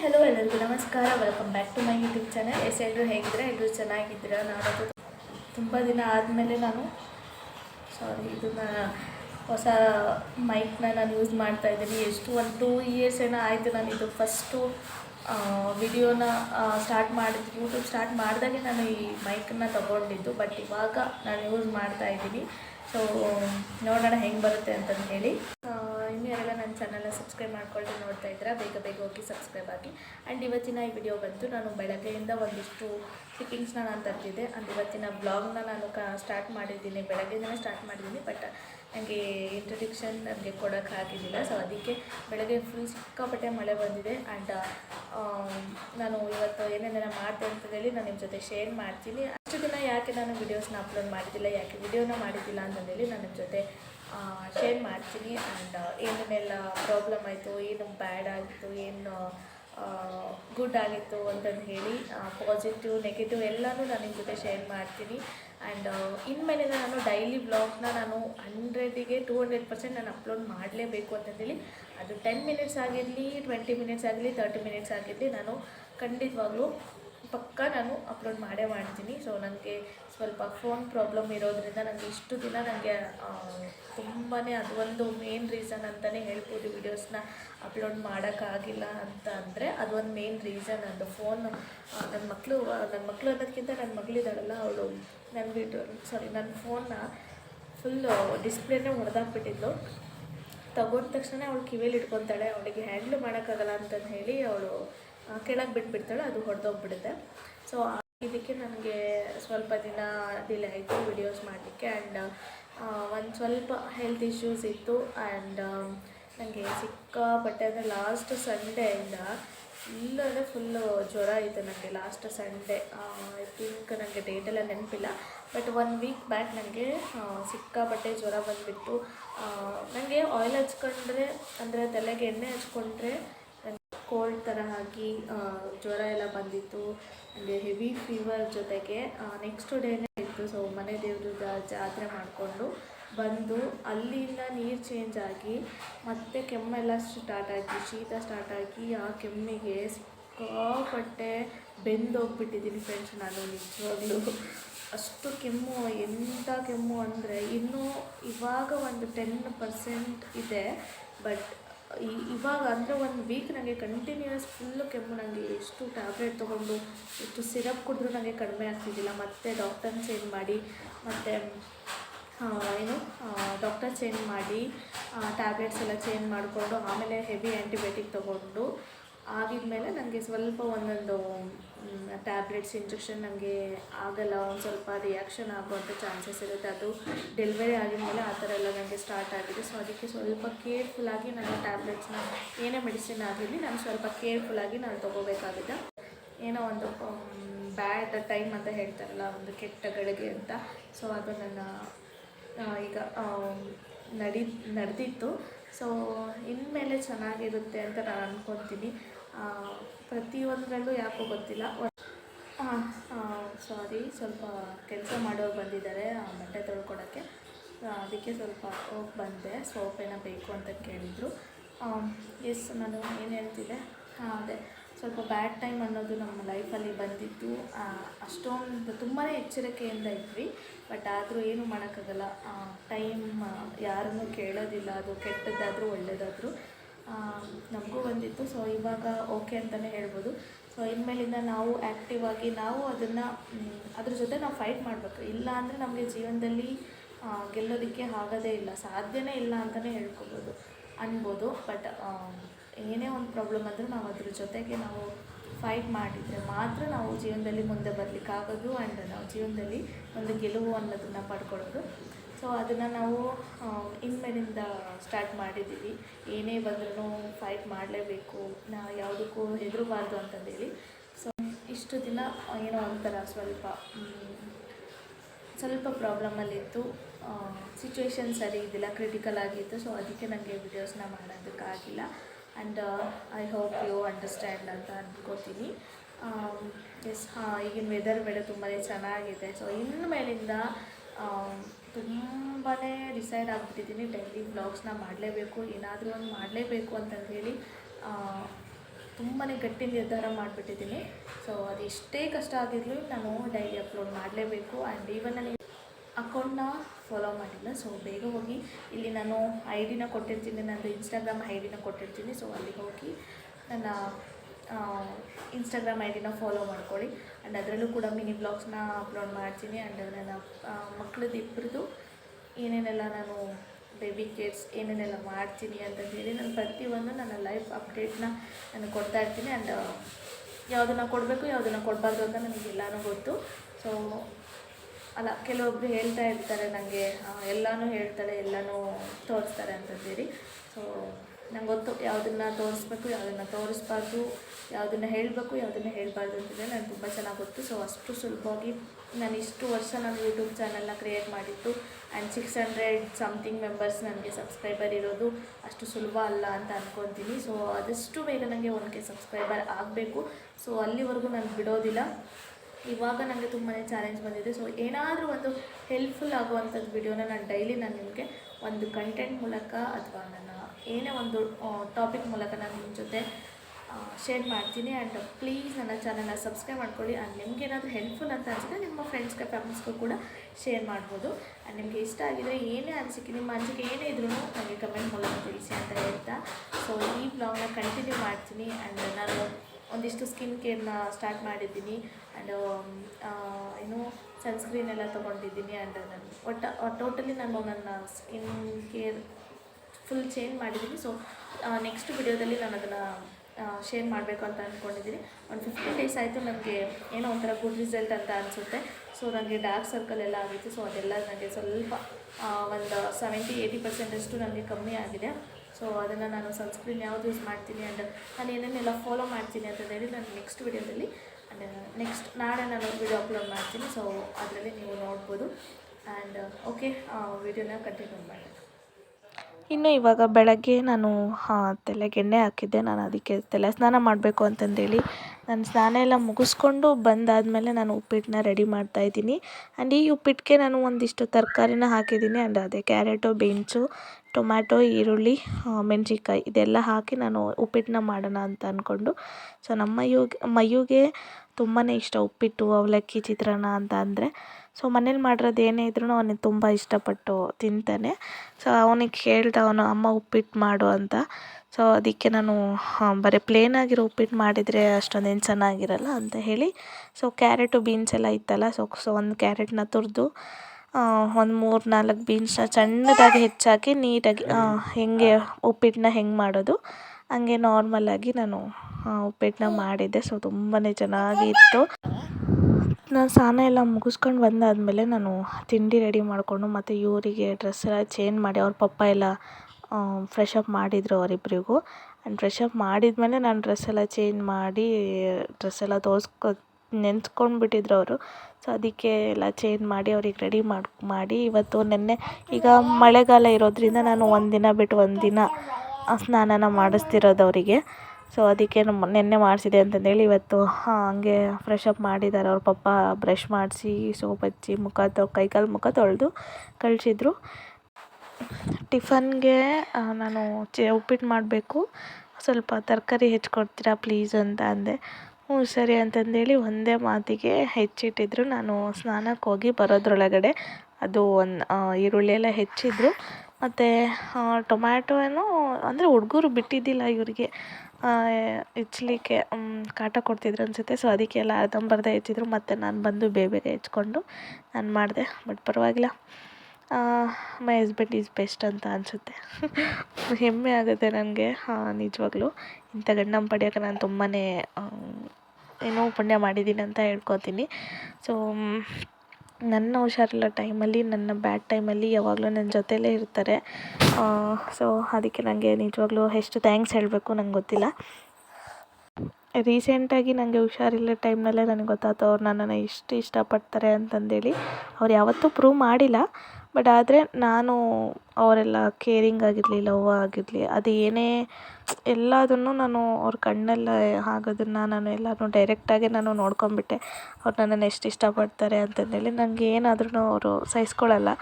Hello ಎಲ್ಲರಿಗೂ ನಮಸ್ಕಾರ. Welcome back to my YouTube channel yes ಎಲ್ಲರೂ ಹೇಗಿದ್ರೆ ಎಲ್ಲರೂ ಚೆನ್ನಾಗಿದ್ದೀರಾ? ನಾನು ತುಂಬ ದಿನ ಆದಮೇಲೆ ನಾನು ಸಾರಿ ಇದನ್ನ ಹೊಸ ಮೈಕ್ನ ನಾನು ಯೂಸ್ ಮಾಡ್ತಾ ಇದ್ದೀನಿ. ಎಷ್ಟು ಒಂದು ಟೂ ಇಯರ್ಸ್ ಏನೋ ಆಯಿತು ನಾನು ಇದು ಫಸ್ಟು ವಿಡಿಯೋನ ಸ್ಟಾರ್ಟ್ ಮಾಡಿದ್ದು ಯೂಟ್ಯೂಬ್ ಸ್ಟಾರ್ಟ್ ಮಾಡಿದಾಗೆ ನಾನು ಈ ಮೈಕನ್ನ ತೊಗೊಂಡಿದ್ದು. ಬಟ್ ಇವಾಗ ನಾನು ಯೂಸ್ ಮಾಡ್ತಾ ಇದ್ದೀನಿ. ಸೊ ನೋಡೋಣ ಹೆಂಗೆ ಬರುತ್ತೆ ಅಂತಂದು ಹೇಳಿ. ಯಾರೆಲ್ಲ ನನ್ನ ಚಾನಲ್ನ ಸಬ್ಸ್ಕ್ರೈಬ್ ಮಾಡ್ಕೊಂಡು ನೋಡ್ತಾ ಇದ್ದೀರಾ, ಬೇಗ ಬೇಗ ಹೋಗಿ ಸಬ್ಸ್ಕ್ರೈಬ್ ಆಗಿ. ಆ್ಯಂಡ್ ಇವತ್ತಿನ ಈ ವಿಡಿಯೋ ಬಂತು, ನಾನು ಬೆಳಗ್ಗೆಯಿಂದ ಒಂದಿಷ್ಟು ಕ್ಲಿಪ್ಪಿಂಗ್ಸ್ನ ನಾನು ತರ್ತಿದ್ದೆ. ಆ್ಯಂಡ್ ಇವತ್ತಿನ ಬ್ಲಾಗ್ನ ನಾನು ಕ ಸ್ಟಾರ್ಟ್ ಮಾಡಿದ್ದೀನಿ, ಬೆಳಗ್ಗೆಯಿಂದನೇ ಸ್ಟಾರ್ಟ್ ಮಾಡಿದ್ದೀನಿ ಬಟ್ ನನಗೆ ಇಂಟ್ರಡಕ್ಷನ್ ನನಗೆ ಕೊಡೋಕ್ಕಾಗಿದ್ದಿಲ್ಲ ಸೊ ಅದಕ್ಕೆ ಬೆಳಗ್ಗೆ ಫುಲ್ ಸಿಕ್ಕಾಪಟ್ಟೆ ಮಳೆ ಬಂದಿದೆ. ಆ್ಯಂಡ್ ನಾನು ಇವತ್ತು ಏನೇನೆಲ್ಲ ಮಾಡಿದೆ ಅಂತ ಹೇಳಿ ನಾನು ನಿಮ್ಮ ಜೊತೆ ಶೇರ್ ಮಾಡ್ತೀನಿ. ಅಷ್ಟು ದಿನ ಯಾಕೆ ನಾನು ವೀಡಿಯೋಸ್ನ ಅಪ್ಲೋಡ್ ಮಾಡಿದ್ದಿಲ್ಲ, ಯಾಕೆ ವಿಡಿಯೋನ ಮಾಡಿದ್ದಿಲ್ಲ ಅಂತಂದೇಳಿ ನಾನು ನಿಮ್ಮ ಜೊತೆ ಶೇರ್ ಮಾಡ್ತೀನಿ ಆ್ಯಂಡ್ ಏನೇನೆಲ್ಲ ಪ್ರಾಬ್ಲಮ್ ಆಯಿತು, ಏನು ಬ್ಯಾಡ್ ಆಗಿತ್ತು ಏನು ಗುಡ್ ಆಗಿತ್ತು ಅಂತಂದು ಹೇಳಿ ಪಾಸಿಟಿವ್ ನೆಗೆಟಿವ್ ಎಲ್ಲನೂ ನಾನು ನಿಮ್ಮ ಜೊತೆ ಶೇರ್ ಮಾಡ್ತೀನಿ. ಆ್ಯಂಡ್ ಇನ್ಮೇಲೆ ನಾನು ಡೈಲಿ ವ್ಲಾಗ್ನ ನಾನು ಹಂಡ್ರೆಡಿಗೆ ಟೂ ಹಂಡ್ರೆಡ್ ಪರ್ಸೆಂಟ್ ನಾನು ಅಪ್ಲೋಡ್ ಮಾಡಲೇಬೇಕು ಅಂತಂದೇಳಿ ಅದು ಟೆನ್ ಮಿನಿಟ್ಸ್ ಆಗಿರಲಿ ಟ್ವೆಂಟಿ ಮಿನಿಟ್ಸ್ ಆಗಲಿ ತರ್ಟಿ ಮಿನಿಟ್ಸ್ ಆಗಿರಲಿ ನಾನು ಖಂಡಿತವಾಗ್ಲೂ ಪಕ್ಕ ನಾನು ಅಪ್ಲೋಡ್ ಮಾಡೇ ಮಾಡ್ತೀನಿ. ಸೊ ನನಗೆ ಸ್ವಲ್ಪ ಫೋನ್ ಪ್ರಾಬ್ಲಮ್ ಇರೋದ್ರಿಂದ ನನಗೆ ಇಷ್ಟು ದಿನ ನನಗೆ ತುಂಬಾ ಅದು ಒಂದು ಮೇನ್ ರೀಸನ್ ಅಂತಲೇ ಹೇಳ್ಬೋದು ವೀಡಿಯೋಸ್ನ ಅಪ್ಲೋಡ್ ಮಾಡೋಕ್ಕಾಗಿಲ್ಲ ಅಂತ ಅಂದರೆ ಅದೊಂದು ಮೇನ್ ರೀಸನ್ ಅದು ಫೋನ್ ನನ್ನ ಮಕ್ಕಳು ನನ್ನ ಮಕ್ಕಳು ಅನ್ನೋದಕ್ಕಿಂತ ನನ್ನ ಮಗಳಿದ್ದಾಳಲ್ಲ ಅವಳು ನನ್ನ ವಿಡಿಯೋ ಸಾರಿ ನನ್ನ ಫೋನ್ನ ಫುಲ್ಲು ಡಿಸ್ಪ್ಲೇನೇ ಹೊಡೆದಾಕ್ಬಿಟ್ಟಿದ್ಲು ತಗೊಂಡ ತಕ್ಷಣ ಅವಳು ಕಿವಿಯಲ್ಲಿ ಇಟ್ಕೊತಾಳೆ, ಅವಳಿಗೆ ಹ್ಯಾಂಡ್ಲ್ ಮಾಡೋಕ್ಕಾಗಲ್ಲ ಅಂತಂದು ಹೇಳಿ ಅವಳು ಕೆಳಗೆ ಬಿಟ್ಬಿಡ್ತಾಳೆ, ಅದು ಹೊಡೆದೋಗ್ಬಿಡುತ್ತೆ. ಸೊ ಇದಕ್ಕೆ ನನಗೆ ಸ್ವಲ್ಪ ದಿನ ಡಿಲೇ ಆಯಿತು ವಿಡಿಯೋಸ್ ಮಾಡಲಿಕ್ಕೆ ಆ್ಯಂಡ್ ಒಂದು ಸ್ವಲ್ಪ ಹೆಲ್ತ್ ಇಶ್ಯೂಸ್ ಇತ್ತು ಆ್ಯಂಡ್ ನನಗೆ ಸಿಕ್ಕಾಪಟ್ಟೆ ಅಂದರೆ ಲಾಸ್ಟ್ ಸಂಡೆಯಿಂದ ಫುಲ್ ಅಂದರೆ ಫುಲ್ಲು ಜ್ವರ ಇತ್ತು ನನಗೆ ಲಾಸ್ಟ್ ಸಂಡೇ ಐ ಥಿಂಕ್ ನನಗೆ ಡೇಟೆಲ್ಲ ನೆನಪಿಲ್ಲ. ಬಟ್ ಒನ್ ವೀಕ್ ಬ್ಯಾಕ್ ನನಗೆ ಸಿಕ್ಕಾಪಟ್ಟೆ ಜ್ವರ ಬಂದುಬಿಟ್ಟು ನನಗೆ ಆಯಿಲ್ ಹಚ್ಕೊಂಡ್ರೆ ಅಂದರೆ ತಲೆಗೆ ಎಣ್ಣೆ ಹಚ್ಕೊಂಡ್ರೆ ಕೋಲ್ಡ್ ಥರ ಆಗಿ ಜ್ವರ ಎಲ್ಲ ಬಂದಿತ್ತು. ಅಂದರೆ ಹೆವಿ ಫೀವರ್ ಜೊತೆಗೆ ನೆಕ್ಸ್ಟ್ ಡೇನೇ ಇತ್ತು. ಸೊ ಮನೆ ದೇವ್ರದ್ದು ಜಾತ್ರೆ ಮಾಡಿಕೊಂಡು ಬಂದು ಅಲ್ಲಿಂದ ನೀರು ಚೇಂಜ್ ಆಗಿ, ಮತ್ತೆ ಕೆಮ್ಮೆಲ್ಲ ಸ್ಟಾರ್ಟ್ ಆಗಿ, ಶೀತ ಸ್ಟಾರ್ಟ್ ಆಗಿ, ಆ ಕೆಮ್ಮಿಗೆ ಸಿಕ್ಕಾಪಟ್ಟೆ ಬೆಂದೋಗ್ಬಿಟ್ಟಿದ್ದೀನಿ ಫ್ರೆಂಡ್ಸ್ ನಾನು ನಿಜವಾಗ್ಲೂ. ಅಷ್ಟು ಕೆಮ್ಮು ಎಂಥ ಕೆಮ್ಮು ಅಂದರೆ ಇನ್ನೂ ಇವಾಗ ಒಂದು ಟೆನ್ ಪರ್ಸೆಂಟ್ ಇದೆ. ಬಟ್ ಇವಾಗ ಅಂದರೆ ಒಂದು ವೀಕ್ ನನಗೆ ಕಂಟಿನ್ಯೂಸ್ ಫುಲ್ಲು ಕೆಮ್ಮು ನನಗೆ ಎಷ್ಟು ಟ್ಯಾಬ್ಲೆಟ್ ತೊಗೊಂಡು, ಎಷ್ಟು ಸಿರಪ್ ಕುಡಿದ್ರೂ ನನಗೆ ಕಡಿಮೆ ಆಗ್ತಿದ್ದಿಲ್ಲ. ಮತ್ತು ಡಾಕ್ಟರ್ನ ಚೇಂಜ್ ಮಾಡಿ, ಮತ್ತು ಏನು ಡಾಕ್ಟರ್ ಚೇಂಜ್ ಮಾಡಿ ಟ್ಯಾಬ್ಲೆಟ್ಸ್ ಎಲ್ಲ ಚೇಂಜ್ ಮಾಡಿಕೊಂಡು, ಆಮೇಲೆ ಹೆವಿ ಆ್ಯಂಟಿಬಯೋಟಿಕ್ ತೊಗೊಂಡು ಆಗಿದ್ಮೇಲೆ ನನಗೆ ಸ್ವಲ್ಪ ಒಂದೊಂದು ಟ್ಯಾಬ್ಲೆಟ್ಸ್ ಇಂಜೆಕ್ಷನ್ ನನಗೆ ಆಗಲ್ಲ, ಒಂದು ಸ್ವಲ್ಪ ರಿಯಾಕ್ಷನ್ ಆಗುವಂಥ ಚಾನ್ಸಸ್ ಇರುತ್ತೆ. ಅದು ಡೆಲಿವರಿ ಆಗಿದ್ಮೇಲೆ ಆ ಥರ ಎಲ್ಲ ನನಗೆ ಸ್ಟಾರ್ಟ್ ಆಗಿದೆ. ಸೊ ಅದಕ್ಕೆ ಸ್ವಲ್ಪ ಕೇರ್ಫುಲ್ಲಾಗಿ ನಾನು ಟ್ಯಾಬ್ಲೆಟ್ಸ್ನ ಏನೇ ಮೆಡಿಸಿನ್ ಆಗಿರಲಿ ನಾನು ಸ್ವಲ್ಪ ಕೇರ್ಫುಲ್ಲಾಗಿ ನಾನು ತೊಗೋಬೇಕಾಗಿದೆ ಏನೋ ಒಂದು ಬ್ಯಾಡ್ ಟೈಮ್ ಅಂತ ಹೇಳ್ತಾರಲ್ಲ, ಒಂದು ಕೆಟ್ಟ ಗಳಿಗೆ ಅಂತ. ಸೊ ಅದು ನನ್ನ ಈಗ ನಡಿ, ನಡೆದಿತ್ತು. ಸೊ ಇನ್ಮೇಲೆ ಚೆನ್ನಾಗಿರುತ್ತೆ ಅಂತ ನಾನು ಅಂದ್ಕೊತೀನಿ ಪ್ರತಿಯೊಂದರಲ್ಲೂ ಯಾಕೋ ಗೊತ್ತಿಲ್ಲ. ಸಾರಿ ಸ್ವಲ್ಪ ಕೆಲಸ ಮಾಡೋರು ಬಂದಿದ್ದಾರೆ ಬಟ್ಟೆ ತೊಳ್ಕೊಡೋಕ್ಕೆ ಅದಕ್ಕೆ ಸ್ವಲ್ಪ ಹೋಗಿ ಬಂದೆ ಸೋಪ್ ಏನೋ ಬೇಕು ಅಂತ ಕೇಳಿದರು. ಎಸ್, ನಾನು ಏನು ಹೇಳ್ತಿದ್ದೆ? ಹಾಂ, ಅದೇ. ಸ್ವಲ್ಪ ಬ್ಯಾಡ್ ಟೈಮ್ ಅನ್ನೋದು ನಮ್ಮ ಲೈಫಲ್ಲಿ ಬಂದಿತ್ತು. ಅಷ್ಟೊಂದು ತುಂಬಾ ಎಚ್ಚರಿಕೆಯಿಂದ ಇದ್ವಿ, ಬಟ್ ಆದರೂ ಏನು ಮಾಡೋಕ್ಕಾಗಲ್ಲ. ಟೈಮ್ ಯಾರನ್ನೂ ಕೇಳೋದಿಲ್ಲ, ಅದು ಕೆಟ್ಟದ್ದಾದರೂ ಒಳ್ಳೆಯದಾದರೂ ನಮಗೂ ಬಂದಿತ್ತು. ಸೊ ಇವಾಗ ಓಕೆ ಅಂತಲೇ ಹೇಳ್ಬೋದು. ಸೊ ಇನ್ಮೇಲಿಂದ ನಾವು ಆ್ಯಕ್ಟಿವ್ ಆಗಿ ನಾವು ಅದನ್ನು ಅದ್ರ ಜೊತೆ ನಾವು ಫೈಟ್ ಮಾಡಬೇಕು. ಇಲ್ಲ ಅಂದರೆ ನಮಗೆ ಜೀವನದಲ್ಲಿ ಗೆಲ್ಲೋದಕ್ಕೆ ಆಗೋದೇ ಇಲ್ಲ. ಸಾಧ್ಯನೇ ಇಲ್ಲ ಅಂತಲೇ ಹೇಳ್ಕೊಬೋದು, ಅನ್ಬೋದು. ಬಟ್ ಏನೇ ಒಂದು ಪ್ರಾಬ್ಲಮ್ ಅಂದರೂ ನಾವು ಅದ್ರ ಜೊತೆಗೆ ನಾವು ಫೈಟ್ ಮಾಡಿದರೆ ಮಾತ್ರ ನಾವು ಜೀವನದಲ್ಲಿ ಮುಂದೆ ಬರಲಿಕ್ಕಾಗೋದು ಆ್ಯಂಡ್ ನಾವು ಜೀವನದಲ್ಲಿ ಒಂದು ಗೆಲುವು ಅನ್ನೋದನ್ನು ಪಡ್ಕೊಳ್ಳೋದು. ಸೊ ಅದನ್ನು ನಾವು ಇನ್ಮೇಲಿಂದ ಸ್ಟಾರ್ಟ್ ಮಾಡಿದ್ದೀವಿ. ಏನೇ ಬಂದ್ರೂ ಫೈಟ್ ಮಾಡಲೇಬೇಕು. ನಾ ಯಾವುದಕ್ಕೂ ಹೆದರಬಾರ್ದು ಅಂತಂದೇಳಿ. ಸೊ ಇಷ್ಟು ದಿನ ಏನೋ ಒಂಥರ ಸ್ವಲ್ಪ ಸ್ವಲ್ಪ ಪ್ರಾಬ್ಲಮಲ್ಲಿತ್ತು ಸಿಚುವೇಶನ್ ಸರಿ ಇದ್ದಿಲ್ಲ ಕ್ರಿಟಿಕಲ್ ಆಗಿತ್ತು. ಸೊ ಅದಕ್ಕೆ ನನಗೆ ವಿಡಿಯೋಸ್ನ ಮಾಡೋದಕ್ಕಾಗಿಲ್ಲ. And I hope you understand ಅಂತ ಅಂದ್ಕೋತೀನಿ ಎಸ್ ಹಾಂ ಈಗಿನ ವೆದರ್ ಬೇಡ ತುಂಬಾ ಚೆನ್ನಾಗಿದೆ. ಸೊ ಇನ್ನು ಮೇಲಿಂದ ತುಂಬಾ ಡಿಸೈಡ್ ಆಗಿಬಿಟ್ಟಿದ್ದೀನಿ. ಡೈಲಿ ವ್ಲಾಗ್ಸ್ನ ಮಾಡಲೇಬೇಕು. ಏನಾದರೂ ಒಂದು ಮಾಡಲೇಬೇಕು ಅಂತಂದು ಹೇಳಿ ತುಂಬಾ ಗಟ್ಟಿ ನಿರ್ಧಾರ ಮಾಡಿಬಿಟ್ಟಿದ್ದೀನಿ. ಸೊ ಅದು ಎಷ್ಟೇ ಕಷ್ಟ ಆಗಿರಲಿ ನಾನು ಡೈಲಿ ಅಪ್ಲೋಡ್ ಮಾಡಲೇಬೇಕು. ಆ್ಯಂಡ್ ಈವನ್ ನನಗೆ ಅಕೌಂಟ್ನ ಫಾಲೋ ಮಾಡಿಲ್ಲ. ಸೊ ಬೇಗ ಹೋಗಿ ಇಲ್ಲಿ ನಾನು ಐ ಡಿನ ಕೊಟ್ಟಿರ್ತೀನಿ. ನಂದು ಇನ್ಸ್ಟಾಗ್ರಾಮ್ ಐ ಡಿನ ಕೊಟ್ಟಿರ್ತೀನಿ. ಸೊ ಅಲ್ಲಿಗೆ ಹೋಗಿ ನನ್ನ ಇನ್ಸ್ಟಾಗ್ರಾಮ್ ಐ ಡಿನ ಫಾಲೋ ಮಾಡ್ಕೊಳ್ಳಿ. ಆ್ಯಂಡ್ ಅದರಲ್ಲೂ ಕೂಡ ಮಿನಿ ಬ್ಲಾಗ್ಸ್ನ ಅಪ್ಲೋಡ್ ಮಾಡ್ತೀನಿ. ಆ್ಯಂಡ್ ನನ್ನ ಮಕ್ಕಳದ್ದು ಇಬ್ಬರದ್ದು ಏನೇನೆಲ್ಲ ನಾನು ಬೇಬಿ ಕೇರ್ಸ್ ಏನೇನೆಲ್ಲ ಮಾಡ್ತೀನಿ ಅಂತ ಹೇಳಿ ನಾನು ಪ್ರತಿಯೊಂದು ನನ್ನ ಲೈಫ್ ಅಪ್ಡೇಟ್ನ ನಾನು ಕೊಡ್ತಾ ಇರ್ತೀನಿ. ಆ್ಯಂಡ್ ಯಾವುದನ್ನು ಕೊಡಬೇಕು, ಯಾವುದನ್ನು ಕೊಡಬಾರ್ದು ಅಂತ ನನಗೆಲ್ಲನೂ ಗೊತ್ತು. ಸೊ ಅಲ್ಲ ಕೆಲವೊಬ್ಬರು ಹೇಳ್ತಾ ಇರ್ತಾರೆ ನನಗೆ ಎಲ್ಲನೂ ಹೇಳ್ತಾರೆ, ಎಲ್ಲನೂ ತೋರಿಸ್ತಾರೆ ಅಂತಂದೇಳಿ ಸೊ ನಂಗೆ ಗೊತ್ತು ಯಾವುದನ್ನು ತೋರಿಸ್ಬೇಕು, ಯಾವುದನ್ನು ತೋರಿಸ್ಬಾರ್ದು, ಯಾವುದನ್ನು ಹೇಳಬೇಕು, ಯಾವುದನ್ನು ಹೇಳಬಾರ್ದು ಅಂತಂದರೆ ನನಗೆ ತುಂಬ ಚೆನ್ನಾಗಿ ಗೊತ್ತು. ಸೊ ಅಷ್ಟು ಸುಲಭವಾಗಿ ನಾನು ಇಷ್ಟು ವರ್ಷ ನಾನು ಯೂಟ್ಯೂಬ್ ಚಾನಲ್ನ ಕ್ರಿಯೇಟ್ ಮಾಡಿತ್ತು and six hundred something members ನನಗೆ ಸಬ್ಸ್ಕ್ರೈಬರ್ ಇರೋದು ಅಷ್ಟು ಸುಲಭ ಅಲ್ಲ ಅಂತ ಅಂದ್ಕೊತೀನಿ ಸೊ ಅದಷ್ಟು ಬೇಗ ನನಗೆ ಒನ್ ಕೆ ಸಬ್ಸ್ಕ್ರೈಬರ್ ಆಗಬೇಕು. ಸೊ ಅಲ್ಲಿವರೆಗೂ ನಾನು ಬಿಡೋದಿಲ್ಲ. ಇವಾಗ ನನಗೆ ತುಂಬಾ ಚಾಲೆಂಜ್ ಬಂದಿದೆ. ಸೊ ಏನಾದರೂ ಒಂದು ಹೆಲ್ಪ್ಫುಲ್ ಆಗುವಂಥದ್ದು ವಿಡಿಯೋನ ನಾನು ಡೈಲಿ ನಾನು ನಿಮಗೆ ಒಂದು ಕಂಟೆಂಟ್ ಮೂಲಕ ಅಥವಾ ನನ್ನ ಏನೇ ಒಂದು ಟಾಪಿಕ್ ಮೂಲಕ ನಾನು ನಿಮ್ಮ ಜೊತೆ ಶೇರ್ ಮಾಡ್ತೀನಿ ಆ್ಯಂಡ್ ಪ್ಲೀಸ್ ನನ್ನ ಚಾನಲ್ನ ಸಬ್ಸ್ಕ್ರೈಬ್ ಮಾಡ್ಕೊಳ್ಳಿ ಆ್ಯಂಡ್ ನಿಮ್ಗೆ ಏನಾದರೂ ಹೆಲ್ಪ್ಫುಲ್ ಅಂತ ಅನಿಸಿದ್ರೆ ನಿಮ್ಮ ಫ್ರೆಂಡ್ಸ್ಗೆ ಫ್ಯಾಮಿಲಿಸ್ಗೂ ಕೂಡ ಶೇರ್ ಮಾಡ್ಬೋದು. ಆ್ಯಂಡ್ ನಿಮಗೆ ಇಷ್ಟ ಆಗಿದ್ರೆ ಏನೇ ಅನಿಸಿಕೆ, ನಿಮ್ಮ ಅನಿಸಿಕೆ ಏನೇ ಇದ್ರೂ ನನಗೆ ಕಮೆಂಟ್ ಮೂಲಕ ತಿಳಿಸಿ ಅಂತ ಹೇಳ್ತಾ. ಸೊ ಈ ಬ್ಲಾಗ್ನ ಕಂಟಿನ್ಯೂ ಮಾಡ್ತೀನಿ ಆ್ಯಂಡ್ ನಾನು ಒಂದಿಷ್ಟು ಸ್ಕಿನ್ ಕೇರ್ನ ಸ್ಟಾರ್ಟ್ ಮಾಡಿದ್ದೀನಿ. ಆ್ಯಂಡ್ ಏನು ಸನ್ಸ್ಕ್ರೀನ್ ಎಲ್ಲ ತೊಗೊಂಡಿದ್ದೀನಿ ಆ್ಯಂಡ್ ನಾನು ಒಟ್ಟು ಟೋಟಲಿ ನಾನು ನನ್ನ ಸ್ಕಿನ್ ಕೇರ್ ಫುಲ್ ಚೇಂಜ್ ಮಾಡಿದ್ದೀನಿ ಸೊ ನೆಕ್ಸ್ಟ್ ವಿಡಿಯೋದಲ್ಲಿ ನಾನು ಅದನ್ನು ಶೇರ್ ಮಾಡಬೇಕು ಅಂತ ಅಂದ್ಕೊಂಡಿದ್ದೀನಿ ಒಂದು ಫಿಫ್ಟೀನ್ ಡೇಸ್ ಆಯಿತು ನನಗೆ ಏನೋ ಒಂಥರ ಗುಡ್ ರಿಸಲ್ಟ್ ಅಂತ ಅನಿಸುತ್ತೆ. ಸೊ ನನಗೆ ಡಾರ್ಕ್ ಸರ್ಕಲ್ ಎಲ್ಲ ಆಗಿತ್ತು. ಸೊ ಅದೆಲ್ಲ ನನಗೆ ಸ್ವಲ್ಪ ಒಂದು ಸೆವೆಂಟಿ ಏಯ್ಟಿ ಪರ್ಸೆಂಟಷ್ಟು ನನಗೆ ಕಮ್ಮಿ ಆಗಿದೆ. ಸೊ ಅದನ್ನು ನಾನು ಸನ್ಸ್ಕ್ರೀನ್ ಯಾವ್ದು ಯೂಸ್ ಮಾಡ್ತೀನಿ ಆ್ಯಂಡ್ ನಾನು ಏನೇನೆಲ್ಲ ಫಾಲೋ ಮಾಡ್ತೀನಿ ಅಂತ ಹೇಳಿ ನಾನು ನೆಕ್ಸ್ಟ್ ವಿಡಿಯೋದಲ್ಲಿ ಆ್ಯಂಡ್ ನೆಕ್ಸ್ಟ್ ನಾಳೆ ನಾನು ವಿಡಿಯೋ ಅಪ್ಲೋಡ್ ಮಾಡ್ತೀನಿ. ಸೊ ಅದರಲ್ಲಿ ನೀವು ನೋಡ್ಬೋದು. ಆ್ಯಂಡ್ ಓಕೆ ವಿಡಿಯೋನ ಕಂಟಿನ್ಯೂ ಮಾಡಿ ಇನ್ನು ಇವಾಗ ಬೆಳಗ್ಗೆ ನಾನು ತಲೆಗೆ ಎಣ್ಣೆ ಹಾಕಿದ್ದೆ. ನಾನು ಅದಕ್ಕೆ ತಲೆ ಸ್ನಾನ ಮಾಡಬೇಕು ಅಂತಂದೇಳಿ ನಾನು ಸ್ನಾನ ಎಲ್ಲ ಮುಗಿಸ್ಕೊಂಡು ಬಂದಾದಮೇಲೆ ನಾನು ಉಪ್ಪಿಟ್ಟನ್ನ ರೆಡಿ ಮಾಡ್ತಾಯಿದ್ದೀನಿ ಆ್ಯಂಡ್ ಈ ಉಪ್ಪಿಟ್ಟಿಗೆ ನಾನು ಒಂದಿಷ್ಟು ತರಕಾರಿನ ಹಾಕಿದ್ದೀನಿ. ಆ್ಯಂಡ್ ಅದೇ ಕ್ಯಾರೆಟು ಬೀನ್ಸು ಟೊಮ್ಯಾಟೊ, ಈರುಳ್ಳಿ ಮೆಣಸಿನ್ಕಾಯಿ ಇದೆಲ್ಲ ಹಾಕಿ ನಾನು ಉಪ್ಪಿಟ್ಟನ್ನ ಮಾಡೋಣ ಅಂತ ಅಂದ್ಕೊಂಡು ಸೊ, ನಮ್ಮ ಮಯುಗೆ ತುಂಬಾ ಇಷ್ಟ ಉಪ್ಪಿಟ್ಟು, ಅವಲಕ್ಕಿ, ಚಿತ್ರಾನ್ನ ಅಂತ ಅಂದರೆ. ಸೊ ಮನೇಲಿ ಮಾಡಿರೋದು ಏನೇ ಇದ್ರೂ ಅವನಿಗೆ ತುಂಬ ಇಷ್ಟಪಟ್ಟು ತಿಂತಾನೆ. ಸೊ ಅವನಿಗೆ ಹೇಳ್ದೆ ಅವನು ಅಮ್ಮ ಉಪ್ಪಿಟ್ಟು ಮಾಡು ಅಂತ. ಸೊ ಅದಕ್ಕೆ ನಾನು ಬರೀ ಪ್ಲೇನ್ ಆಗಿರೋ ಉಪ್ಪಿಟ್ಟು ಮಾಡಿದರೆ ಅಷ್ಟೊಂದೇನು ಚೆನ್ನಾಗಿರಲ್ಲ ಅಂತ ಹೇಳಿ. ಸೊ ಕ್ಯಾರೆಟು ಬೀನ್ಸ್ ಎಲ್ಲ ಇತ್ತಲ್ಲ ಸೊ ಸೊ ಒಂದು ಕ್ಯಾರೆಟ್ನ ತುರಿದು ಒಂದು ಮೂರು ನಾಲ್ಕು ಬೀನ್ಸ್ನ ಸಣ್ಣದಾಗಿ ಹೆಚ್ಚಾಕಿ ನೀಟಾಗಿ ಹೆಂಗೆ ಉಪ್ಪಿಟ್ಟನ್ನ ಹೆಂಗೆ ಮಾಡೋದು. ಹಂಗೆ ನಾರ್ಮಲಾಗಿ ನಾನು ಉಪ್ಪಿಟ್ಟನ್ನ ಮಾಡಿದ್ದೆ. ಸೊ ತುಂಬಾ ಚೆನ್ನಾಗಿತ್ತು. ನಾನು ಸ್ನಾನ ಎಲ್ಲ ಮುಗಿಸ್ಕೊಂಡು ಬಂದಾದಮೇಲೆ ನಾನು ತಿಂಡಿ ರೆಡಿ ಮಾಡಿಕೊಂಡು ಮತ್ತು ಇವರಿಗೆ ಡ್ರೆಸ್ ಎಲ್ಲ ಚೇಂಜ್ ಮಾಡಿ, ಅವ್ರ ಪಪ್ಪ ಎಲ್ಲ ಫ್ರೆಶ್ ಅಪ್ ಮಾಡಿದರು ಅವರಿಬ್ಬರಿಗೂ ಆ್ಯಂಡ್ ಫ್ರೆಶ್ ಅಪ್ ಮಾಡಿದ್ಮೇಲೆ ನಾನು ಡ್ರೆಸ್ ಎಲ್ಲ ಚೇಂಜ್ ಮಾಡಿ ಡ್ರೆಸ್ ಎಲ್ಲ ತೋರಿಸ್ಕೊ ನೆನೆಸ್ಕೊಂಡು ಬಿಟ್ಟಿದ್ರು ಅವರು. ಸೊ ಅದಕ್ಕೆ ಎಲ್ಲ ಚೇಂಜ್ ಮಾಡಿ ಅವ್ರಿಗೆ ರೆಡಿ ಮಾಡಿ ಮಾಡಿ ಇವತ್ತು ನೆನ್ನೆ ಈಗ ಮಳೆಗಾಲ ಇರೋದರಿಂದ ನಾನು ಒಂದಿನ ಬಿಟ್ಟು ಒಂದಿನ ಸ್ನಾನನ ಮಾಡಿಸ್ತಿರೋದು ಅವರಿಗೆ. ಸೊ ಅದಕ್ಕೆ ನಮ್ಮ ನಿನ್ನೆ ಮಾಡಿಸಿದೆ ಅಂತಂದೇಳಿ ಇವತ್ತು ಹಂಗೆ ಫ್ರೆಶ್ ಅಪ್ ಮಾಡಿದ್ದಾರೆ ಅವ್ರ ಪಪ್ಪ ಬ್ರಷ್ ಮಾಡಿಸಿ ಸೋಪ್ ಹಚ್ಚಿ, ಮುಖ ತೊ ಕೈಕಾಲು ಮುಖ ತೊಳೆದು ಕಳಿಸಿದ್ರು. ಟಿಫನ್ಗೆ ನಾನು ಚೆ ಉಪ್ಪಿಟ್ಟು ಮಾಡಬೇಕು. ಸ್ವಲ್ಪ ತರಕಾರಿ ಹೆಚ್ಚಿಕೊಡ್ತೀರಾ ಪ್ಲೀಸ್ ಅಂತ ಅಂದೆ. ಹ್ಞೂ, ಸರಿ ಅಂತಂದೇಳಿ ಒಂದೇ ಮಾತಿಗೆ ಹೆಚ್ಚಿಟ್ಟಿದ್ರು. ನಾನು ಸ್ನಾನಕ್ಕೆ ಹೋಗಿ ಬರೋದ್ರೊಳಗಡೆ ಅದು ಒಂದು ಈರುಳ್ಳಿ ಎಲ್ಲ ಹೆಚ್ಚಿದ್ರು. ಮತ್ತು ಟೊಮ್ಯಾಟೊ ಏನೋ, ಅಂದರೆ ಹುಡುಗರು ಬಿಟ್ಟಿದ್ದಿಲ್ಲ ಇವರಿಗೆ. ಹೆಚ್ಚಲಿಕ್ಕೆ ಕಾಟ ಕೊಡ್ತಿದ್ರು ಅನಿಸುತ್ತೆ. ಸೊ ಅದಕ್ಕೆ ಎಲ್ಲ ಅರ್ಧಂಬರ್ಧ ಹೆಚ್ಚಿದ್ರು. ಮತ್ತು ನಾನು ಬಂದು ಬೇರೆ ಬೇರೆ ಹೆಚ್ಕೊಂಡು ನಾನು ಮಾಡಿದೆ. ಬಟ್ ಪರವಾಗಿಲ್ಲ. ಮೈ ಹಸ್ಬೆಂಡ್ ಈಸ್ ಬೆಸ್ಟ್ ಅಂತ ಅನಿಸುತ್ತೆ. ಹೆಮ್ಮೆ ಆಗುತ್ತೆ ನನಗೆ. ನಿಜವಾಗ್ಲೂ. ಇಂಥ ಗಂಡನ ಪಡೆಯೋಕೆ ನಾನು ತುಂಬಾ ಏನೋ ಪುಣ್ಯ ಮಾಡಿದ್ದೀನಿ ಅಂತ ಹೇಳ್ಕೊತೀನಿ. ಸೊ ನನ್ನ ಹುಷಾರಿಲ್ಲ ಟೈಮಲ್ಲಿ, ನನ್ನ ಬ್ಯಾಡ್ ಟೈಮಲ್ಲಿ ಯಾವಾಗಲೂ ನನ್ನ ಜೊತೆಲೇ ಇರ್ತಾರೆ. ಸೊ ಅದಕ್ಕೆ ನನಗೆ ನಿಜವಾಗ್ಲೂ ಎಷ್ಟು ಥ್ಯಾಂಕ್ಸ್ ಹೇಳಬೇಕು ನಂಗೆ ಗೊತ್ತಿಲ್ಲ. ರೀಸೆಂಟಾಗಿ ನನಗೆ ಹುಷಾರಿಲ್ಲ ಟೈಮ್ನಲ್ಲೇ ನನಗೆ ಗೊತ್ತಾಯ್ತು ಅವ್ರು ನನ್ನನ್ನು ಎಷ್ಟು ಇಷ್ಟಪಡ್ತಾರೆ ಅಂತಂದೇಳಿ. ಅವ್ರು ಯಾವತ್ತೂ ಪ್ರೂವ್ ಮಾಡಿಲ್ಲ. ಬಟ್ ಆದರೆ ನಾನು ಅವರೆಲ್ಲ ಕೇರಿಂಗ್ ಆಗಿರಲಿ ಲವ್ ಆಗಿರಲಿ, ಅದು ಏನೇ ಎಲ್ಲದನ್ನು ನಾನು ಅವ್ರ ಕಣ್ಣಲ್ಲೇ ಆಗೋದನ್ನು ನಾನು ಎಲ್ಲನೂ ಡೈರೆಕ್ಟಾಗಿ ನಾನು ನೋಡ್ಕೊಂಬಿಟ್ಟೆ ಅವ್ರು ನನ್ನನ್ನು ಎಷ್ಟು ಇಷ್ಟಪಡ್ತಾರೆ ಅಂತಂದೇಳಿ ನನಗೆ ಏನಾದ್ರೂ ಅವರು ಸಹಿಸ್ಕೊಳ್ಳಲ್ಲ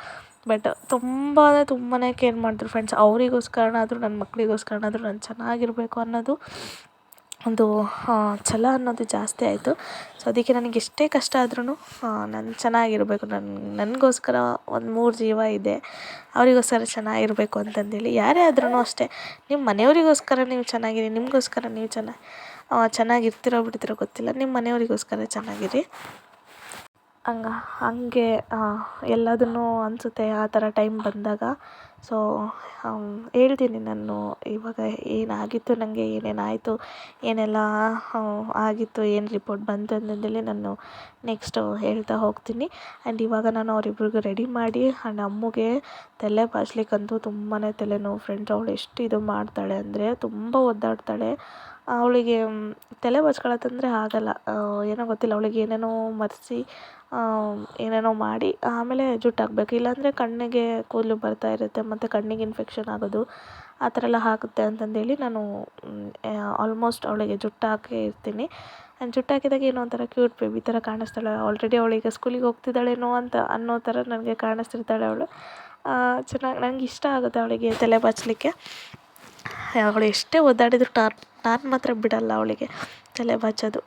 ಬಟ್ ತುಂಬ ತುಂಬಾ ಕೇರ್ ಮಾಡಿದ್ರು ಫ್ರೆಂಡ್ಸ್ ಅವರಿಗೋಸ್ಕರನಾದ್ರೂ ನನ್ನ ಮಕ್ಕಳಿಗೋಸ್ಕರನಾದ್ರೂ ನಾನು ಚೆನ್ನಾಗಿರಬೇಕು ಅನ್ನೋದು ಒಂದು ಛಲ ಅನ್ನೋದು ಜಾಸ್ತಿ ಆಯಿತು. ಸೊ ಅದಕ್ಕೆ ನನಗೆ ಎಷ್ಟೇ ಕಷ್ಟ ಆದ್ರೂ ನಾನು ಚೆನ್ನಾಗಿರಬೇಕು. ನನ್ನ ನನಗೋಸ್ಕರ ಒಂದು ಮೂರು ಜೀವ ಇದೆ. ಅವರಿಗೋಸ್ಕರ ಚೆನ್ನಾಗಿರ್ಬೇಕು ಅಂತಂದೇಳಿ. ಯಾರೇ ಆದ್ರೂ ಅಷ್ಟೇ. ನಿಮ್ಮ ಮನೆಯವರಿಗೋಸ್ಕರ ನೀವು ಚೆನ್ನಾಗಿರಿ, ನಿಮಗೋಸ್ಕರ ನೀವು ಚೆನ್ನಾಗಿ ಚೆನ್ನಾಗಿರ್ತೀರೋ ಬಿಡ್ತೀರೋ ಗೊತ್ತಿಲ್ಲ. ನಿಮ್ಮ ಮನೆಯವರಿಗೋಸ್ಕರ ಚೆನ್ನಾಗಿರಿ. ಹಂಗ, ಹಾಗೆ ಎಲ್ಲದನ್ನು ಅನಿಸುತ್ತೆ ಆ ಥರ ಟೈಮ್ ಬಂದಾಗ. ಸೊ ಹೇಳ್ತೀನಿ ನಾನು, ಇವಾಗ ಏನಾಗಿತ್ತು ನನಗೆ ಏನೇನಾಯಿತು, ಏನೆಲ್ಲ ಆಗಿತ್ತು, ಏನು ರಿಪೋರ್ಟ್ ಬಂತು ಅಂತಂದೇಳಿ ನಾನು ನೆಕ್ಸ್ಟು ಹೇಳ್ತಾ ಹೋಗ್ತೀನಿ. ಆ್ಯಂಡ್ ಇವಾಗ ನಾನು ಅವರಿಬ್ರಿಗೂ ರೆಡಿ ಮಾಡಿ ಆ್ಯಂಡ್ ಅಮ್ಮಗೆ ತಲೆ ಬಾಚ್ಲಿಕ್ಕಂತೂ ತುಂಬಾ ತಲೆನೋವು. ಫ್ರೆಂಡ್ಸ್ ಅವಳು ಎಷ್ಟು ಇದು ಮಾಡ್ತಾಳೆ ಅಂದರೆ ತುಂಬ ಒದ್ದಾಡ್ತಾಳೆ. ಅವಳಿಗೆ ತಲೆ ಬಾಚ್ಕೊಳತ್ತಂದರೆ ಆಗಲ್ಲ. ಏನೋ ಗೊತ್ತಿಲ್ಲ, ಅವಳಿಗೆ ಏನೇನೋ ಮರೆಸಿ ಏನೇನೋ ಮಾಡಿ, ಆಮೇಲೆ ಜುಟ್ಟು ಇಲ್ಲಾಂದರೆ ಕಣ್ಣಿಗೆ ಕೂದಲು ಬರ್ತಾ ಇರುತ್ತೆ, ಮತ್ತು ಕಣ್ಣಿಗೆ ಇನ್ಫೆಕ್ಷನ್ ಆಗೋದು. ಆ ಥರ ಎಲ್ಲ ಆಗುತ್ತೆ ಅಂತಂದೇಳಿ ನಾನು ಆಲ್ಮೋಸ್ಟ್ ಅವಳಿಗೆ ಜುಟ್ಟು ಹಾಕೇ ಇರ್ತೀನಿ. ಜುಟ್ಟು ಹಾಕಿದಾಗ ಏನೋ ಒಂಥರ ಕ್ಯೂಟ್ ಬೇಬಿ ಥರ ಕಾಣಿಸ್ತಾಳೆ. ಆಲ್ರೆಡಿ ಅವಳೀಗ ಸ್ಕೂಲಿಗೆ ಹೋಗ್ತಿದ್ದಾಳೇನೋ ಅಂತ ಅನ್ನೋ ಥರ ನನಗೆ ಕಾಣಿಸ್ತಿರ್ತಾಳೆ ಅವಳು. ಚೆನ್ನಾಗಿ ನನಗೆ ಇಷ್ಟ ಆಗುತ್ತೆ ಅವಳಿಗೆ ತಲೆ ಬಾಚಲಿಕ್ಕೆ. ಅವಳು ಎಷ್ಟೇ ಒದ್ದಾಡಿದ್ರು ಟಾರ್ ನಾನು ಮಾತ್ರ ಬಿಡಲ್ಲ ಅವಳಿಗೆ. ತಲೆ ಬಾಚೋದು.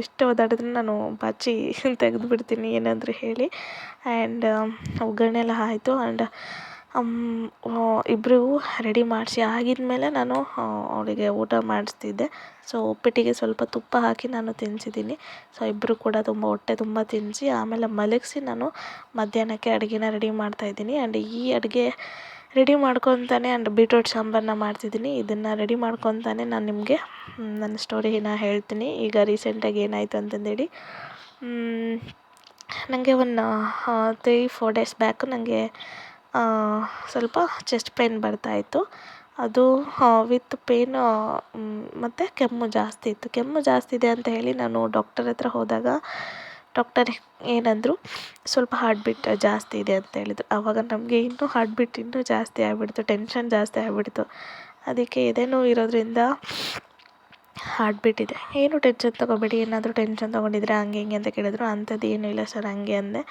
ಎಷ್ಟು ಒದ್ದಾಡಿದ್ರೂ ನಾನು ಬಾಚಿ ತೆಗೆದು ಬಿಡ್ತೀನಿ ಏನಾದರೂ ಹೇಳಿ. ಆ್ಯಂಡ್ ಒಗ್ಗರಣೆ ಎಲ್ಲ ಆಯಿತು. ಆ್ಯಂಡ್ ಇಬ್ಬರಿಗೂ ರೆಡಿ ಮಾಡಿಸಿ ಆಗಿದ್ಮೇಲೆ ನಾನು ಅವಳಿಗೆ ಊಟ ಮಾಡಿಸ್ತಿದ್ದೆ. ಸೊ ಉಪ್ಪಿಟ್ಟಿಗೆ ಸ್ವಲ್ಪ ತುಪ್ಪ ಹಾಕಿ ನಾನು ತಿನ್ಸಿದ್ದೀನಿ. ಸೊ ಇಬ್ಬರು ಕೂಡ ತುಂಬ ಹೊಟ್ಟೆ ತುಂಬ ತಿನ್ನಿಸಿ ಆಮೇಲೆ ಮಲಗಿಸಿ ನಾನು ಮಧ್ಯಾಹ್ನಕ್ಕೆ ಅಡುಗೆನ ರೆಡಿ ಮಾಡ್ತಾಯಿದ್ದೀನಿ ಆ್ಯಂಡ್ ಈ ಅಡುಗೆ ರೆಡಿ ಮಾಡ್ಕೊತಾನೆ ಆ್ಯಂಡ್ ಬೀಟ್ರೋಟ್ ಸಾಂಬಾರನ್ನ ಮಾಡ್ತಿದ್ದೀನಿ. ಇದನ್ನು ರೆಡಿ ಮಾಡ್ಕೊತಾನೆ ನಾನು ನಿಮಗೆ ನನ್ನ ಸ್ಟೋರಿನ ಹೇಳ್ತೀನಿ. ಈಗ ರೀಸೆಂಟಾಗಿ ಏನಾಯಿತು ಅಂತಂದೇಳಿ ನನಗೆ ಒಂದು ತ್ರೀ ಫೋರ್ ಡೇಸ್ ಬ್ಯಾಕು ನನಗೆ ಸ್ವಲ್ಪ ಚೆಸ್ಟ್ ಪೇಯ್ನ್ ಬರ್ತಾಯಿತ್ತು ಅದು ವಿತ್ ಪೇಯ್ನ್ ಮತ್ತು ಕೆಮ್ಮು ಜಾಸ್ತಿ ಇತ್ತು. ಕೆಮ್ಮು ಜಾಸ್ತಿ ಇದೆ ಅಂತ ಹೇಳಿ ನಾನು ಡಾಕ್ಟರ್ ಹತ್ರ ಹೋದಾಗ ಡಾಕ್ಟರ್ ಏನಂದರು, ಸ್ವಲ್ಪ ಹಾರ್ಟ್ ಬೀಟ್ ಜಾಸ್ತಿ ಇದೆ ಅಂತ ಹೇಳಿದರು. ಆವಾಗ ನಮಗೆ ಇನ್ನೂ ಹಾರ್ಟ್ ಬೀಟ್ ಇನ್ನೂ ಜಾಸ್ತಿ ಆಗಿಬಿಡ್ತು ಟೆನ್ಷನ್ ಜಾಸ್ತಿ ಆಗಿಬಿಡ್ತು. ಅದಕ್ಕೆ ಎದೆ ನೋವು ಇರೋದರಿಂದ ಹಾರ್ಟ್ ಬೀಟ್ ಇದೆ. ಏನು ಟೆನ್ಷನ್ ತೊಗೋಬೇಡಿ, ಏನಾದರೂ ಟೆನ್ಷನ್ ತೊಗೊಂಡಿದ್ರೆ ಹಂಗೆ ಹಿಂಗೆ ಅಂತ ಕೇಳಿದ್ರು. ಅಂಥದ್ದು ಏನೂ ಇಲ್ಲ ಸರ್, ಹಂಗೆ ಅಂದೆ.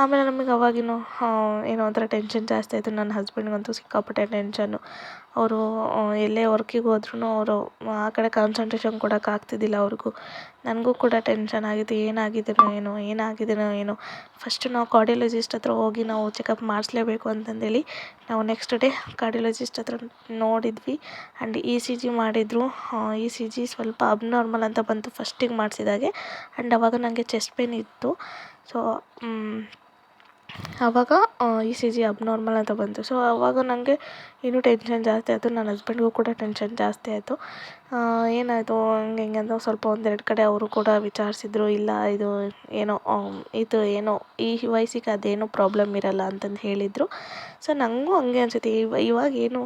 ಆಮೇಲೆ ನಮಗೆ ಅವಾಗಿನ್ನೂ ಏನೋ ಒಂಥರ ಟೆನ್ಷನ್ ಜಾಸ್ತಿ ಆಯಿತು. ನನ್ನ ಹಸ್ಬೆಂಡ್ಗಂತೂ ಸಿಕ್ಕಾಪಟ್ಟೆ ಟೆನ್ಷನ್ನು ಅವರು ಎಲ್ಲೇ ವರ್ಕಿಗೆ ಹೋದ್ರೂ ಅವರು, ಆ ಕಡೆ ಕಾನ್ಸಂಟ್ರೇಷನ್ ಕೊಡೋಕೆ ಆಗ್ತಿದ್ದಿಲ್ಲ ಅವ್ರಿಗೂ. ನನಗೂ ಕೂಡ ಟೆನ್ಷನ್ ಆಗಿತ್ತು ಏನಾಗಿದೆಯೋ ಏನೋ ಏನಾಗಿದೆಯೋ ಏನೋ. ಫಸ್ಟ್ ನಾವು ಕಾರ್ಡಿಯೋಲಜಿಸ್ಟ್ ಹತ್ರ ಹೋಗಿ ನಾವು ಚೆಕಪ್ ಮಾಡಿಸ್ಲೇಬೇಕು ಅಂತಂದೇಳಿ, ನಾವು ನೆಕ್ಸ್ಟ್ ಡೇ ಕಾರ್ಡಿಯೋಲಜಿಸ್ಟ್ ಹತ್ರ ನೋಡಿದ್ವಿ. ಆ್ಯಂಡ್ ಇ ಸಿ ಜಿ ಮಾಡಿದರು. ಇ ಸಿ ಜಿ ಸ್ವಲ್ಪ ಅಬ್ನಾರ್ಮಲ್ ಅಂತ ಬಂತು ಫಸ್ಟಿಗೆ ಮಾಡಿಸಿದಾಗೆ. ಆ್ಯಂಡ್ ಅವಾಗ ನನಗೆ ಚೆಸ್ಟ್ ಪೇನ್ ಇತ್ತು. ಸೊ ಆವಾಗ ಇ ಸಿ ಜಿ ಅಬ್ನಾರ್ಮಲ್ ಅಂತ ಬಂತು. ಸೊ ಆವಾಗ ನನಗೆ ಇನ್ನೂ ಟೆನ್ಷನ್ ಜಾಸ್ತಿ ಆಯಿತು. ನನ್ನ ಹಸ್ಬೆಂಡ್ಗೂ ಕೂಡ ಟೆನ್ಷನ್ ಜಾಸ್ತಿ ಆಯಿತು. ಏನಾಯಿತು, ಹಂಗೆ ಹೆಂಗೆ ಅಂತ ಸ್ವಲ್ಪ ಒಂದೆರಡು ಕಡೆ ಅವರು ಕೂಡ ವಿಚಾರಿಸಿದ್ರು, ಇಲ್ಲ, ಇದು ಏನೋ ಇದು ಏನೋ, ಈ ವಯಸ್ಸಿಗೆ ಅದೇನೂ ಪ್ರಾಬ್ಲಮ್ ಇರಲ್ಲ ಅಂತಂದು ಹೇಳಿದರು. ಸೊ ನನಗೂ ಹಂಗೆ ಅನಿಸುತ್ತೆ. ಇವಾಗ ಏನು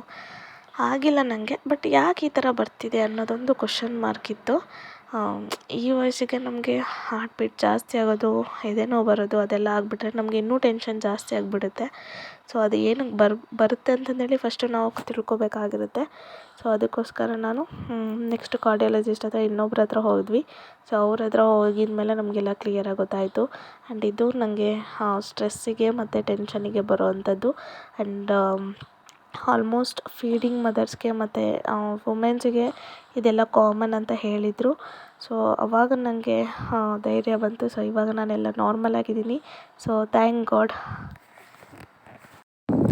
ಆಗಿಲ್ಲ ನನಗೆ ಬಟ್ ಯಾಕೆ ಈ ಥರ ಬರ್ತಿದೆ ಅನ್ನೋದೊಂದು ಕ್ವಶನ್ ಮಾರ್ಕ್ ಇತ್ತು. ಈ ವಯಸ್ಸಿಗೆ ನಮಗೆ ಹಾರ್ಟ್ ಬೀಟ್ ಜಾಸ್ತಿ ಆಗೋದು, ಎದೆ ನೋವು ಬರೋದು, ಅದೆಲ್ಲ ಆಗಿಬಿಟ್ರೆ ನಮಗೆ ಇನ್ನೂ ಟೆನ್ಷನ್ ಜಾಸ್ತಿ ಆಗಿಬಿಡುತ್ತೆ. ಸೊ ಅದು ಏನು ಬರ್, ಬರುತ್ತೆ ಅಂತಂದೇಳಿ ಫಸ್ಟು ನಾವು ತಿಳ್ಕೊಬೇಕಾಗಿರುತ್ತೆ. ಸೊ ಅದಕ್ಕೋಸ್ಕರ ನಾನು ನೆಕ್ಸ್ಟ್ ಕಾರ್ಡಿಯಾಲಜಿಸ್ಟ್ ಹತ್ರ ಇನ್ನೊಬ್ರ ಹತ್ರ ಹೋದ್ವಿ. ಸೊ ಅವ್ರ ಹತ್ರ ಹೋಗಿದ್ಮೇಲೆ ನಮಗೆಲ್ಲ ಕ್ಲಿಯರಾಗಿ ಗೊತ್ತಾಯಿತು ಆ್ಯಂಡ್ ಇದು ನನಗೆ ಸ್ಟ್ರೆಸ್ಸಿಗೆ ಮತ್ತು ಟೆನ್ಷನಿಗೆ ಬರೋವಂಥದ್ದು. ಆ್ಯಂಡ್ ಆಲ್ಮೋಸ್ಟ್ ಫೀಡಿಂಗ್ ಮದರ್ಸ್ಗೆ ಮತ್ತು ವುಮೆನ್ಸ್ಗೆ ಇದೆಲ್ಲ ಕಾಮನ್ ಅಂತ ಹೇಳಿದರು. ಸೊ ಅವಾಗ ನನಗೆ ಧೈರ್ಯ ಬಂತು. ಸೊ ಇವಾಗ ನಾನೆಲ್ಲ ನಾರ್ಮಲ್ ಆಗಿದ್ದೀನಿ. So thank God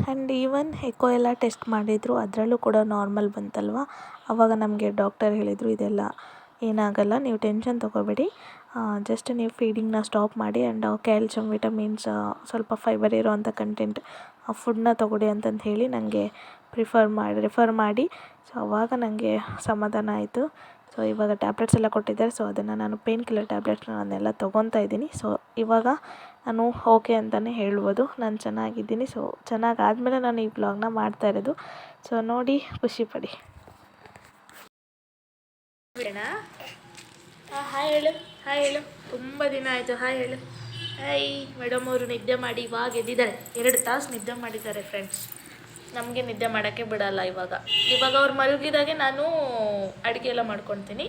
and even echo ಎಲ್ಲ ಟೆಸ್ಟ್ ಮಾಡಿದರು. ಅದರಲ್ಲೂ ಕೂಡ ನಾರ್ಮಲ್ ಬಂತಲ್ವ? ಅವಾಗ ನಮಗೆ ಡಾಕ್ಟರ್ ಹೇಳಿದರು, ಇದೆಲ್ಲ ಏನಾಗಲ್ಲ. ನೀವು ಟೆನ್ಷನ್ ತೊಗೋಬೇಡಿ. ಜಸ್ಟ್ ನೀವು ಫೀಡಿಂಗ್ನ ಸ್ಟಾಪ್ ಮಾಡಿ. ಆ್ಯಂಡ್ ಕ್ಯಾಲ್ಶಿಯಮ್ ವಿಟಮಿನ್ಸ್ ಸ್ವಲ್ಪ ಫೈಬರ್ ಇರೋವಂಥ ಕಂಟೆಂಟ್ ಫುಡ್ನ ತೊಗೊಳಿ ಅಂತಂದು ಹೇಳಿ ನನಗೆ ಪ್ರಿಫರ್ ಮಾಡಿ ರೆಫರ್ ಮಾಡಿ. ಸೊ ಅವಾಗ ನನಗೆ ಸಮಾಧಾನ ಆಯಿತು. ಸೊ ಇವಾಗ ಟ್ಯಾಬ್ಲೆಟ್ಸ್ ಎಲ್ಲ ಕೊಟ್ಟಿದ್ದಾರೆ. ಸೊ ಅದನ್ನು ನಾನು ಪೇನ್ ಕಿಲ್ಲರ್ ಟ್ಯಾಬ್ಲೆಟ್ಸ್ನ ನಾನೆಲ್ಲ ತೊಗೊತಾ ಇದ್ದೀನಿ. ಸೊ ಇವಾಗ ನಾನು ಓಕೆ ಅಂತಲೇ ಹೇಳ್ಬೋದು. ನಾನು ಚೆನ್ನಾಗಿದ್ದೀನಿ. ಸೊ ಚೆನ್ನಾಗಾದಮೇಲೆ ನಾನು ಈ ಬ್ಲಾಗ್ನ ಮಾಡ್ತಾ ಇರೋದು. ಸೊ ನೋಡಿ ಖುಷಿಪಡಿ ಹಾಯ್ ಹೇಳು. ಹಾಯ್ ಹೇಳು. ತುಂಬ ದಿನ ಆಯಿತು. ಹಾಯ್ ಹೇಳು. ಹಾಯ್ ಮೇಡಮ್ ಅವರು ನಿದ್ದೆ ಮಾಡಿ ಇವಾಗ ಎದ್ದಿದ್ದಾರೆ. ಎರಡು ತಾಸು ನಿದ್ದೆ ಮಾಡಿದ್ದಾರೆ ಫ್ರೆಂಡ್ಸ್ ನಮಗೆ ನಿದ್ದೆ ಮಾಡೋಕ್ಕೆ ಬಿಡಲ್ಲ ಇವಾಗ. ಇವಾಗ ಅವ್ರು ಮಲಗಿದಾಗೆ ನಾನು ಅಡುಗೆ ಎಲ್ಲ ಮಾಡ್ಕೊತೀನಿ.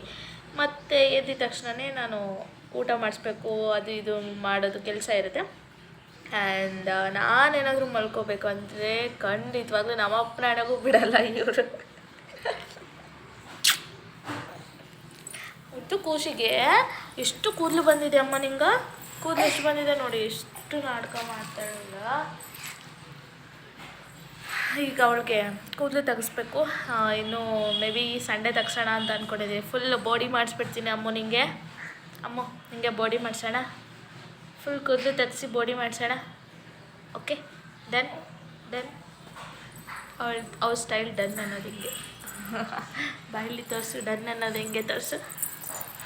ಮತ್ತು ಎದ್ದಿದ ತಕ್ಷಣವೇ ನಾನು ಊಟ ಮಾಡಿಸ್ಬೇಕು, ಅದು ಇದು ಮಾಡೋದು ಕೆಲಸ ಇರುತ್ತೆ. ಆ್ಯಂಡ್ ನಾನೇನಾದರೂ ಮಲ್ಕೋಬೇಕು ಅಂದರೆ ಖಂಡಿತವಾಗ್ಲೂ ನಮ್ಮ ಪ್ರಾಣಗೂ ಬಿಡಲ್ಲ ಇವರು. ಇಷ್ಟು ಕೂಸಿಗೆ ಎಷ್ಟು ಕೂದಲು ಬಂದಿದೆ ಅಮ್ಮ ನಿಂಗ? ಕೂದಲು ಎಷ್ಟು ಬಂದಿದೆ ನೋಡಿ, ಎಷ್ಟು ನಾಟಕ ಮಾಡ್ತಾಳಲ್ಲ ಈಗ ಅವಳಿಗೆ ಕೂದಲು ತೆಗಿಸ್ಬೇಕು. ಇನ್ನು ಮೇ ಬಿ ಸಂಡೇ ತೆಗ್ಸೋಣ ಅಂತ ಅಂದ್ಕೊಂಡಿದ್ದೀನಿ ಫುಲ್ ಬಾಡಿ ಮಾಡಿಸ್ಬಿಡ್ತೀನಿ ಅಮ್ಮ ನಿಂಗೆ. ಅಮ್ಮ, ನಿಂಗೆ ಬಾಡಿ ಮಾಡಿಸೋಣ. ಫುಲ್ ಕೂದಲು ತೆಗ್ಸಿ ಬಾಡಿ ಮಾಡಿಸೋಣ. ಓಕೆ ಡನ್ ಡನ್ ಅವಳ ಅವ್ರ ಸ್ಟೈಲ್ ಡನ್ ಅನ್ನೋದು ಹಿಂಗೆ. ಬಾಯಲ್ಲಿ ತೋರಿಸು ಡನ್ ಅನ್ನೋದು ಹಿಂಗೆ ತೋರಿಸು.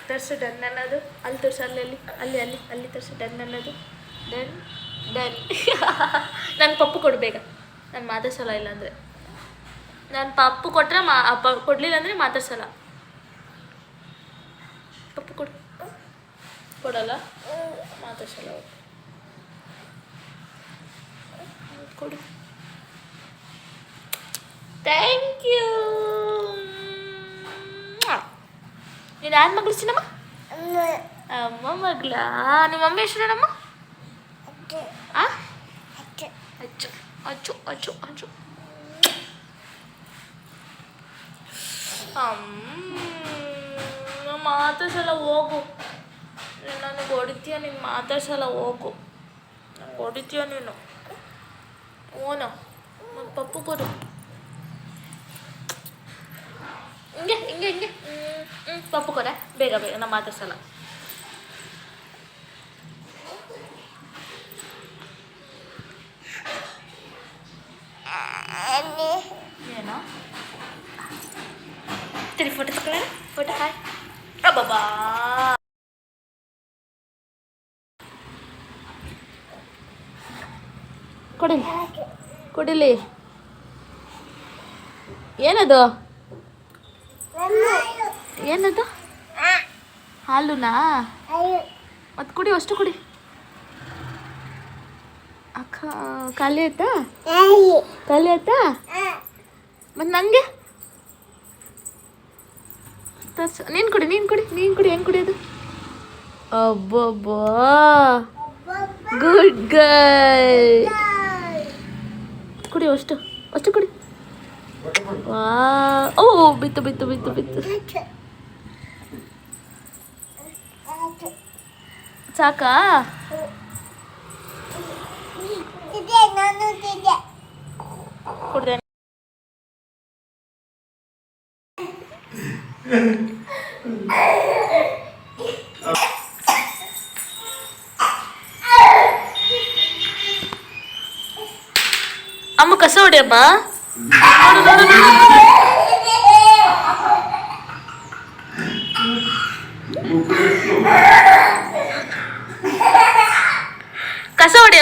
ತೋರಿಸು ಡನ್ ಅನ್ನೋದು. ಅಲ್ಲಿ ತೋರಿಸು, ಅಲ್ಲಿ ಅಲ್ಲಿ ಅಲ್ಲಿ ಅಲ್ಲಿ ಅಲ್ಲಿ ತರ್ಸು ಡನ್ ಅನ್ನೋದು. Done done. ನಾನು ಪಪ್ಪು ಕೊಡಬೇಕ ನಾನು ಮಾತಾಡ್ಸಲ್ಲ ಇಲ್ಲಾಂದರೆ ನಾನು ಪಪ್ಪು ಕೊಟ್ಟರೆ ಮಾ ಅಪ್ಪ ಕೊಡಲಿಲ್ಲ ಅಂದರೆ ಮಾತಾಡ್ಸಲ್ಲ. ಪಪ್ಪು ಕೊಡು. ಕೊಡಲ್ಲ? ಮಾತಾಡ್ಸಲ್ಲ ಕೊಡು. ಥ್ಯಾಂಕ್ ಯು ನೀನು ಯಾರ ಮಗಳು ಚಿನ್ನಮ್ಮ? ಅಮ್ಮ ಮಗಳ. ನಿಮ್ಮ ಮಮ್ಮಿ ಹೆಸರೇನಮ್ಮ ಅಚ್ಚು ಅಚ್ಚು ಅಚ್ಚು ಅಚ್ಚು ಅಮ್ಮ ಮಾತಾಡ್ಸಲ್ಲ ಹೋಗು. ನೀನು ನನಗೆ ಹೊಡಿತೀಯ ನೀನು ಮಾತಾಡ್ಸಲ್ಲ ಹೋಗು. ನನಗೆ ಹೊಡಿತೀಯ ನೀನು? ಓನ ಪಪ್ಪು ಕೊಡು. ಹಿಂಗೆ ಹಿಂಗೆ ಹಿಂಗೆ. ಕೊಡ ಬೇಗ ಬೇಗ ನಾ ಮಾತಾಡ್ಸಲ್ಲ ಏನೋ? ತಿರಿ ಫೋಟೋ ತಗೊಳ್ಳೋಣ ಫೋಟೋ ಹಾಯ್. ಅಬ್ಬಬ್ಬಾ. ಕೊಡಿಲಿ. ಕೊಡಿಲಿ. ಏನದು? ಏನದು? ಹಾಲುನಾ? ಮತ್ತೆ ಕುಡಿ ಅಷ್ಟು ಕುಡಿ. ಅಕ್ಕ ಖಾಲಿ ಆಯ್ತಾ? ಖಾಲಿ. ಆಯ್ತಾ? ಮತ್ತು ನನಗೆ ತರ್ಸು. ನೀನು ಕುಡಿ ನೀನು ಕುಡಿ ನೀನು ಕುಡಿ ಹೆಂಗೆ ಕುಡಿಯೋದು? ಅಬ್ಬಬ್ಬಾ. ಗುಡ್ ಗರ್ಲ್ ಕುಡಿ ಅಷ್ಟು ಅಷ್ಟು ಕುಡಿ. ವಾ. ಓ ಬಿತ್ತು ಬಿತ್ತು ಬಿತ್ತು. ಬಿತ್ತು. చాకా అమ్మ కసోడేమ్మా பசோடைய